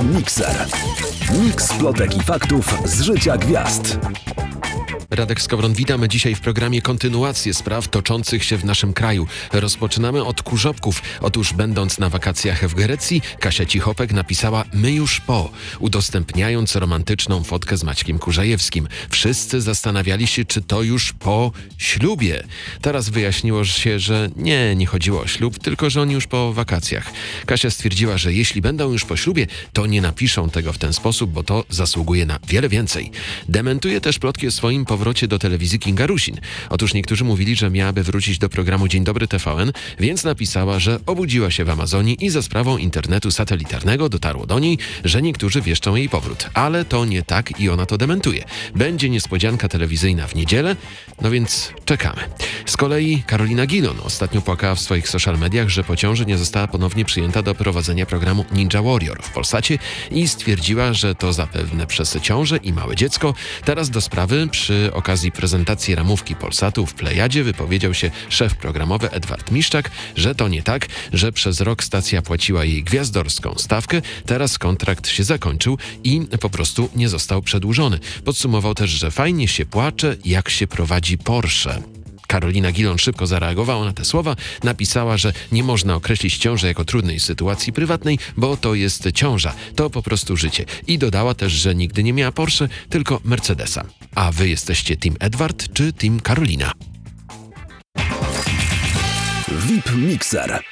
Mixer. Mix plotek i faktów z życia gwiazd. Radek Skowron, witamy dzisiaj w programie kontynuację spraw toczących się w naszym kraju. Rozpoczynamy od kurzopków. Otóż będąc na wakacjach w Grecji, Kasia Cichopek napisała My już po, udostępniając romantyczną fotkę z Maćkiem Kurzajewskim. Wszyscy zastanawiali się, czy to już po ślubie. Teraz wyjaśniło się, że nie, nie chodziło o ślub, tylko że oni już po wakacjach. Kasia stwierdziła, że jeśli będą już po ślubie, to nie napiszą tego w ten sposób, bo to zasługuje na wiele więcej. Dementuje też plotki o swoim powrocie do telewizji Kinga Rusin. Otóż niektórzy mówili, że miałaby wrócić do programu Dzień Dobry TVN, więc napisała, że obudziła się w Amazonii i za sprawą internetu satelitarnego dotarło do niej, że niektórzy wieszczą jej powrót. Ale to nie tak i ona to dementuje. Będzie niespodzianka telewizyjna w niedzielę, no więc czekamy. Z kolei Karolina Gilon ostatnio płakała w swoich social mediach, że po ciąży nie została ponownie przyjęta do prowadzenia programu Ninja Warrior w Polsacie i stwierdziła, że to zapewne przez ciążę i małe dziecko. Teraz do sprawy przy okazji prezentacji ramówki Polsatu w Plejadzie wypowiedział się szef programowy Edward Miszczak, że to nie tak, że przez rok stacja płaciła jej gwiazdorską stawkę, teraz kontrakt się zakończył i po prostu nie został przedłużony. Podsumował też, że fajnie się płacze, jak się prowadzi Porsche. Karolina Gilon szybko zareagowała na te słowa, napisała, że nie można określić ciąży jako trudnej sytuacji prywatnej, bo to jest ciąża, to po prostu życie. I dodała też, że nigdy nie miała Porsche, tylko Mercedesa. A wy jesteście Team Edward czy Team Karolina? VIP Mixer.